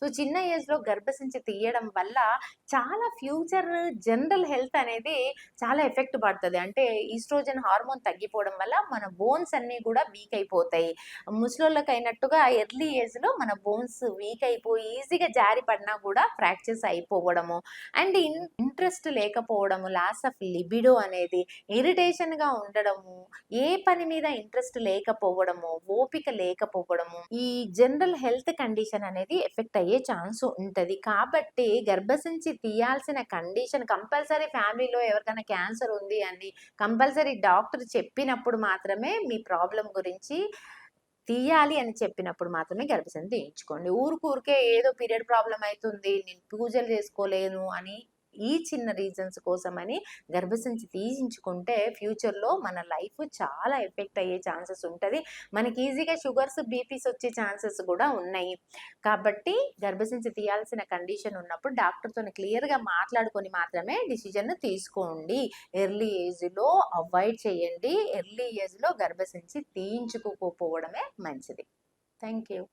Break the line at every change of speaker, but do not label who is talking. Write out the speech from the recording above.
So చిన్న ఏజ్‌లో గర్భసంచి తీయడం వల్ల చాలా ఫ్యూచర్ జనరల్ హెల్త్ అనేది చాలా ఎఫెక్ట్ పడుతుంది అంటే ఈస్ట్రోజన్ హార్మోన్ తగ్గిపోవడం వల్ల మన బోన్స్ అన్నీ కూడా వీక్ అయిపోతాయి. ముసలోళ్ళకైనట్టుగా ఎర్లీ ఏజ్‌లో మన బోన్స్ వీక్ అయిపోయి ఈజీగా జారి పడినా కూడా ఫ్రాక్చర్స్ అయిపోవడము. అండ్ ఇన్ ఇంట్రెస్ట్ లేకపోవడము, లాస్ ఆఫ్ లిబిడో అనేది, ఇరిటేషన్‌గా ఉండడము, ఏ పని మీద ఇంట్రెస్ట్ లేకపోవడము, ఓపిక లేకపోవడము, ఈ జనరల్ హెల్త్ కండిషన్ అనేది ఎఫెక్ట్ అయ్యే ఛాన్స్ ఉంటుంది కాబట్టి గర్భసంచి తీయాల్సిన కండిషన్ కంపల్సరీ ఫ్యామిలీలో ఎవరికైనా క్యాన్సర్ ఉంది అని కంపల్సరీ డాక్టర్ చెప్పినప్పుడు మాత్రమే మీ ప్రాబ్లం గురించి తీయాలి అని చెప్పినప్పుడు మాత్రమే గర్భసంచి తీయించుకోండి. ఊరుకు ఊరికే ఏదో పీరియడ్ ప్రాబ్లం అవుతుంది నేను పూజలు చేసుకోలేను అని ఈ చిన్న రీజన్స్ కోసమని గర్భసంచి తీయించుకుంటే ఫ్యూచర్‌లో మన లైఫ్ చాలా ఎఫెక్ట్ అయ్యే ఛాన్సెస్ ఉంటుంది మనకి ఈజీగా షుగర్స్, బీపీస్ వచ్చే ఛాన్సెస్ కూడా ఉన్నాయి. కాబట్టి గర్భసంచి తీయాల్సిన కండిషన్ ఉన్నప్పుడు డాక్టర్తో క్లియర్‌గా మాట్లాడుకొని మాత్రమే డిసిజన్ తీసుకోండి. ఎర్లీ ఏజ్‌లో అవాయిడ్ చేయండి. ఎర్లీ ఏజ్‌లో గర్భసంచి తీయించుకోకపోవడమే మంచిది. Thank you.